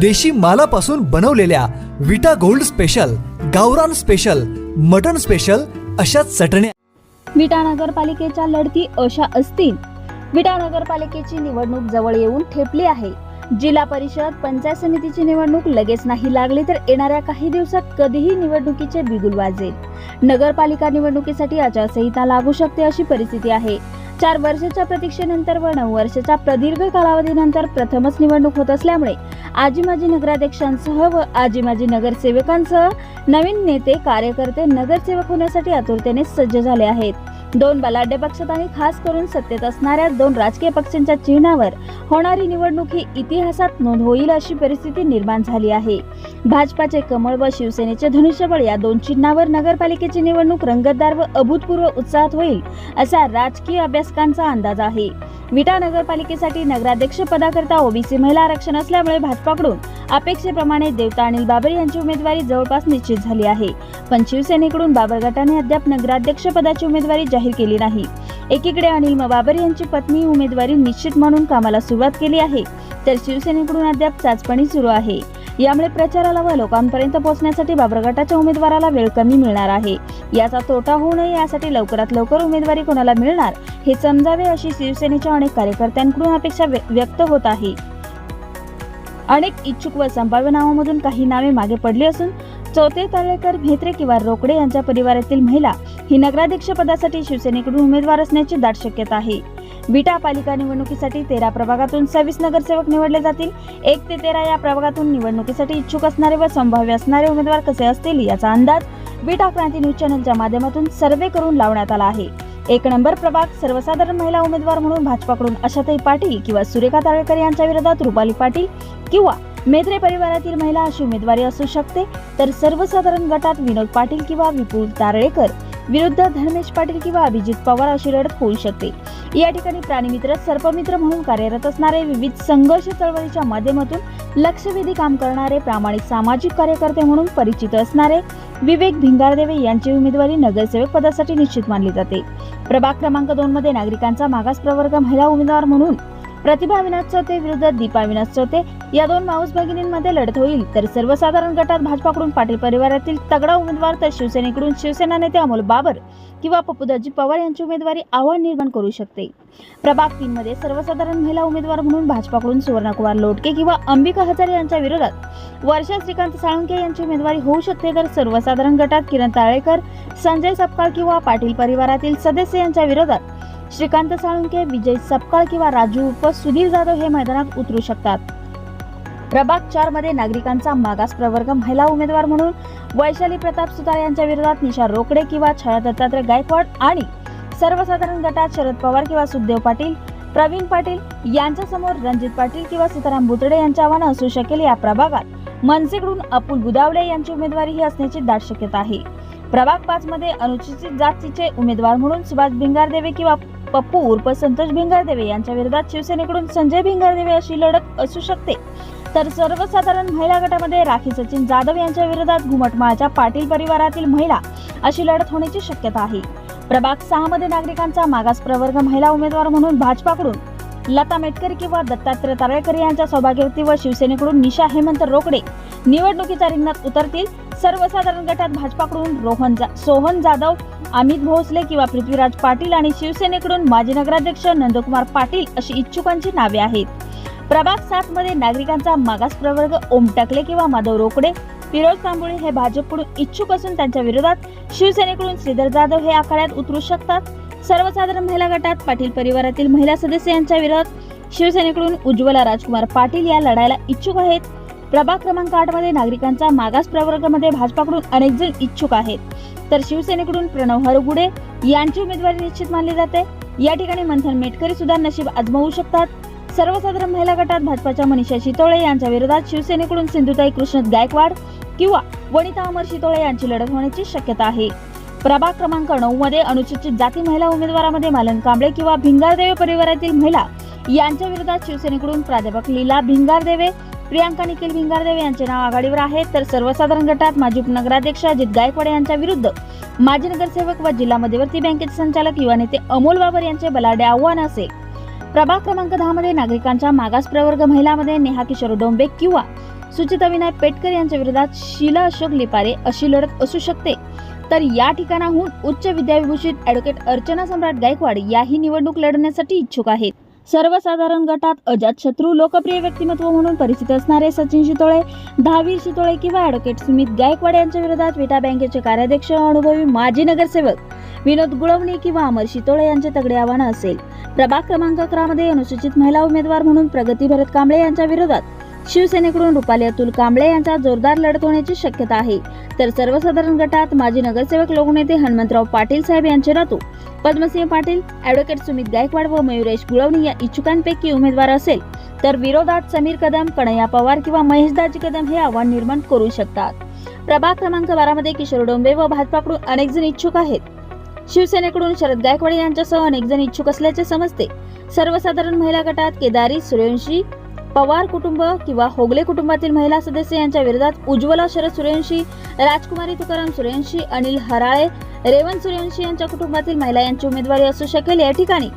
देशी मालापासून बनवलेल्या विटा गोल्ड स्पेशल गावरान स्पेशल मटन स्पेशल अशा चटण्या विटा नगरपालिकेच्या लढती अशा असतील. विटा नगरपालिकेची निवडणूक जवळ येऊन ठेपली आहे. जिल्हा परिषद पंचायत समितीची निवडणूक लगेच नाही लागली तर येणाऱ्या काही दिवसात कधीही निवडणुकीचे बिगुल वाजेल. नगरपालिका निवडणुकीसाठी आचारसंहिता लागू शकते अशी परिस्थिती आहे. चार वर्षाच्या प्रतीक्षेनंतर व नऊ वर्षाच्या प्रदीर्घ कालावधीनंतर प्रथमच निवडणूक होत असल्यामुळे आजी माजी नगराध्यक्षांसह व आजी माजी नगरसेवकांसह नवीन नेते कार्यकर्ते नगरसेवक होण्यासाठी आतुरतेने सज्ज झाले आहेत. दोन बलाढ्य पक्षात आणि खास करून सत्तेत असणाऱ्या दोन राजकीय पक्षांच्या चिन्हावर होणारी निवडणूक ही इतिहासात नोंद होईल अशी परिस्थिती निर्माण झाली आहे. भाजपाचे कमळ व शिवसेनेचे धनुष्यबळ या दोन चिन्हावर नगरपालिकेची निवडणूक रंगतदार व अभूतपूर्व उत्साहात होईल असा राजकीय अभ्यासकांचा अंदाज आहे. विटा नगरपालिकेसाठी नगराध्यक्ष पदाकरता ओबीसी महिला आरक्षण असल्यामुळे भाजपाकडून अपेक्षेप्रमाणे देवता अनिल बाबर यांची उमेदवारी जवळपास निश्चित झाली आहे. पण शिवसेनेकडून बाबर गटाने अद्याप नगराध्यक्ष पदाची उमेदवारी जाहीर केली नाही. एकीकडे अनिल बाबर यांची पत्नी उमेदवारी निश्चित म्हणून कामाला सुरुवात केली आहे तर शिवसेनेकडून अद्याप चाचपणी सुरू आहे. यामुळे प्रचाराला व लोकांपर्यंत पोहोचण्यासाठी बाबरगटाच्या उमेदवाराला वेळ कमी मिळणार आहे. याचा तोटा होऊ नये यासाठी लवकरात लवकर उमेदवारी कोणाला मिळणार हे समजावे अशी शिवसेनेच्या अनेक कार्यकर्त्यांकडून अपेक्षा व्यक्त होत आहे. अनेक इच्छुक व संभाव्य नावामधून काही नावे मागे पडली असून चौथे तळेकर म्हेत्रे किंवा रोकडे यांच्या परिवारातील महिला ही नगराध्यक्ष पदासाठी शिवसेनेकडून उमेदवार असण्याची दाट शक्यता आहे. विटा पालिका निवडणुकीसाठी तेरा प्रभागातून सव्वीस नगरसेवक निवडले जातील. एक ते तेरा या प्रभागातून निवडणुकीसाठी इच्छुक असणारे व संभाव्य असणारे उमेदवार कसे असतील याचा अंदाज विटा क्रांती न्यूज चॅनलच्या माध्यमातून सर्वे करून लावण्यात आला आहे. एक नंबर प्रभाग सर्वसाधारण महिला उमेदवार म्हणून भाजपाकडून आशाताई पाटील किंवा सुरेखा ताळेकर यांच्या विरोधात रुपाली पाटील किंवा मेत्रे परिवारातील महिला अशी उमेदवारी असू शकते. तर सर्वसाधारण गटात विनोद पाटील किंवा विपुल तारळेकर. विरुद्ध धर्मेश पाटील किंवा अभिजित पवार अशी लढत होऊ शकते. या ठिकाणी प्राणीमित्र सर्पमित्र म्हणून कार्यरत असणारे विविध संघर्ष चळवळीच्या माध्यमातून लक्षवेधी काम करणारे प्रामाणिक सामाजिक कार्यकर्ते म्हणून परिचित असणारे विवेक भिंगारदेवे यांची उमेदवारी नगरसेवक पदासाठी निश्चित मानली जाते. प्रभाग क्रमांक दोन मध्ये नागरिकांचा मागास प्रवर्ग महिला उमेदवार म्हणून प्रतिभा विनाश चौथे विरुद्ध दीपा विनाश चौथे. या दोन माऊस भगिनींमध्ये लढत होईल. तर सर्वसाधारण गटात भाजपाकडून पाटील परिवारातील तगडा उमेदवार तर शिवसेनेकडून शिवसेना नेते अमोल बाबर किंवा पप्पूदाजी पवार यांची उमेदवारी आव्हान निर्माण करू शकते. प्रभाग तीन मध्ये सर्वसाधारण महिला उमेदवार म्हणून भाजपाकडून सुवर्णकुमार लोटके किंवा अंबिका हजारे यांच्या विरोधात वर्षा श्रीकांत साळुंके यांची उमेदवारी होऊ शकते. तर सर्वसाधारण गटात किरण ताळेकर संजय सपकाळ किंवा पाटील परिवारातील सदस्य यांच्या विरोधात श्रीकांत साळुंके विजय सपकाळ किंवा राजू व सुधीर जाधव हे मैदानात उतरू शकतात. प्रभाग चारमध्ये नागरिकांचा मागास प्रवर्ग महिला उमेदवार म्हणून वैशाली प्रताप सुतार यांच्या विरोधात निशा रोकडे किंवा छाया दत्तात्रय गायकवाड आणि सर्वसाधारण गटात शरद पवार किंवा सुखदेव पाटील प्रवीण पाटील यांच्यासमोर रणजित पाटील किंवा सीताराम बुतडे यांचे आव्हान असू शकेल या प्रभागात. मनसेकडून अपुल बुदावले यांची उमेदवारी ही असण्याची दाट शक्यता आहे. प्रभाग पाच मध्ये अनुसूचित जातीचे उमेदवार म्हणून सुभाष भिंगारदेवे किंवा पप्पू उर्फ संतोष भिंगारदेवे यांच्या विरोधात शिवसेनेकडून संजय भिंगारदेवे अशी लढत असू शकते. तर सर्वसाधारण महिला गटामध्ये राखी सचिन जाधव यांच्या विरोधात घुमटमाळच्या पाटील परिवारातील महिला अशी लढत होण्याची शक्यता आहे. प्रभाग सहा मध्ये नागरिकांचा मागास प्रवर्ग महिला उमेदवार म्हणून भाजपाकडून लता मेटकर किंवा दत्तात्रय तारळेकर यांच्या सौभाग्यवती व शिवसेनेकडून निशा हेमंत रोकडे निवडणुकीच्या रिंगणात उतरतील. सर्वसाधारण गटात भाजपाकडून रोहन जा सोहन जाधव अमित भोसले किंवा पृथ्वीराज पाटील आणि शिवसेनेकडून माजी नगराध्यक्ष नंदकुमार पाटील अशी इच्छुकांची नावे आहेत. प्रभाग सात मध्ये नागरिकांचा मागास प्रवर्ग ओम किंवा माधव रोकडे फिरोज तांबोळे हे भाजपकडून इच्छुक असून त्यांच्या विरोधात शिवसेनेकडून श्रीधर जाधव हे आखाड्यात उतरू शकतात. सर्वसाधारण महिला गटात पाटील परिवारातील महिला सदस्य यांच्या विरोधात शिवसेनेकडून उज्ज्वला राजकुमार पाटील या लढायला इच्छुक आहेत. प्रभाग क्रमांक आठमध्ये नागरिकांचा मागास प्रवर्गामध्ये भाजपाकडून अनेक जण इच्छुक आहेत. तर शिवसेनेकडून प्रणव हरगुडे यांची उमेदवारी निश्चित मानली जाते. या ठिकाणी मंथन मेटकरी सुद्धा नशीब आजमावू शकतात. सर्वसाधारण महिला गटात भाजपाच्या मनीषा शितोळे यांच्या विरोधात शिवसेनेकडून सिंधुताई कृष्ण गायकवाड किंवा वनिता अमर शितोळे यांची लढत होण्याची शक्यता आहे. प्रभाग क्रमांक नऊ मध्ये अनुसूचित जाती महिला उमेदवारामध्ये मालन कांबळे किंवा भिंगारदेवे परिवारातील महिला यांच्या विरोधात शिवसेनेकडून प्राध्यापक लीला भिंगारदेवे प्रियांका निखिल भिंगारदेव यांचे नाव आघाडीवर आहे. तर सर्वसाधारण गटात माजी उपनगराध्यक्ष अजित गायकवाड यांच्या विरुद्ध माजी नगरसेवक व जिल्हा मध्यवर्ती बँकेचे संचालक युवा नेते अमोल बाबर यांचे बलाढ्य आव्हान असेल प्रभाग क्रमांक दहा मध्ये नागरिकांच्या मागास प्रवर्ग महिलामध्ये नेहा किशोर डोंबे किंवा सुचिता विनायक पेटकर यांच्या विरोधात शीला अशोक लिपारे अशी लढत असू शकते. तर या ठिकाणाहून उच्च विद्याविभूषित ॲडव्होकेट अर्चना सम्राट गायकवाड याही निवडणूक लढण्यासाठी इच्छुक आहेत. सर्वसाधारण गटात अजात शत्रू लोकप्रिय व्यक्तिमत्व म्हणून परिचित असणारे सचिन शितोळे दहावीर शितोळे किंवा ॲडव्होकेट सुमित गायकवाड यांच्या विरोधात विटा बँकेचे कार्याध्यक्ष अनुभवी माजी नगरसेवक विनोद गुळवणी किंवा अमर शितोळे यांचे तगडे आव्हान असेल. प्रभाग क्रमांक अकरामध्ये अनुसूचित महिला उमेदवार म्हणून प्रगती भरत कांबळे यांच्या विरोधात शिवसेनेकडून रुपाली अतुल कांबळे यांचा जोरदार लढत होण्याची शक्यता आहे. तर सर्वसाधारण गटात माजी नगरसेवक लोकनेते हनुमंतराव पाटील साहेब यांचे नातू पद्मसिंह पाटील ॲडव्होकेट सुमित गायकवाड व मयुरेश गुळवणी या इच्छुकांपैकी उमेदवार असेल तर विरोधात समीर कदम कन्हैया पवार किंवा महेशदाजी कदम हे आव्हान निर्माण करू शकतात. प्रभाग क्रमांक बारामध्ये किशोर डोंबे व भाजपाकडून अनेक जण इच्छुक आहेत. शिवसेनेकडून शरद गायकवाड यांच्यासह अनेक जण इच्छुक असल्याचे समजते. सर्वसाधारण महिला गटात केदारी सूर्यवंशी पवार कुटुंब किंवा होगले कुटुंबातील महिला सदस्य यांच्या विरोधात उज्ज्वला शरद सूर्यवंशी राजकुमारी तुकाराम सूर्यवंशी अनिल हराळे रेवंत सूर्यवंशी यांच्या कुटुंबातील महिला यांची उमेदवारी असू शकेल या ठिकाणी.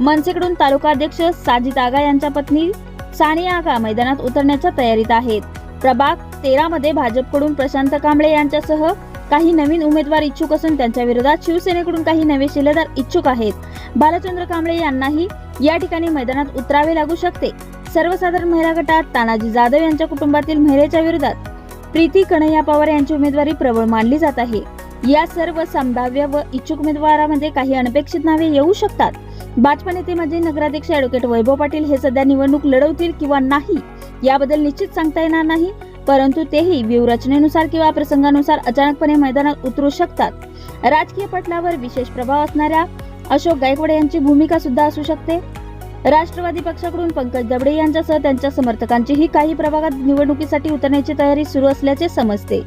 मनसेकडून तालुका अध्यक्ष साजिद आगा यांच्या पत्नी सानिया आगा मैदानात उतरण्याच्या तयारीत आहेत. प्रभाग तेरा मध्ये भाजपकडून प्रशांत कांबळे यांच्यासह काही नवीन उमेदवार इच्छुक असून त्यांच्या विरोधात शिवसेनेकडून काही नवे शिलेदार इच्छुक आहेत. बालचंद्र कांबळे यांनाही या ठिकाणी मैदानात उतरावे लागू शकते. सर्वसाधारण महिला गटात तानाजी जाधव यांच्या कुटुंबातील महिलेच्या विरोधात प्रीती कन्हैया पवार यांची उमेदवारी प्रबळ मानली जात आहे. या सर्व संभाव्य व इच्छुक उमेदवारामध्ये काही अनपेक्षित नावे येऊ शकतात. भाजपा नेते माजी नगराध्यक्ष ॲडव्होकेट वैभव पाटील हे सध्या निवडणूक लढवतील किंवा नाही याबद्दल निश्चित सांगता येणार नाही परंतु तेही व्यूहरचनेनुसार किंवा प्रसंगानुसार अचानकपणे मैदानात उतरू शकतात. राजकीय पटलावर विशेष प्रभाव असणाऱ्या अशोक गायकवाड यांची भूमिका सुद्धा असू शकते. राष्ट्रवादी पक्षाकडून पंकज दबडे यांच्यासह त्यांच्या समर्थकांचीही काही प्रभागात निवडणुकीसाठी उतरण्याची तयारी सुरू असल्याचे समजते.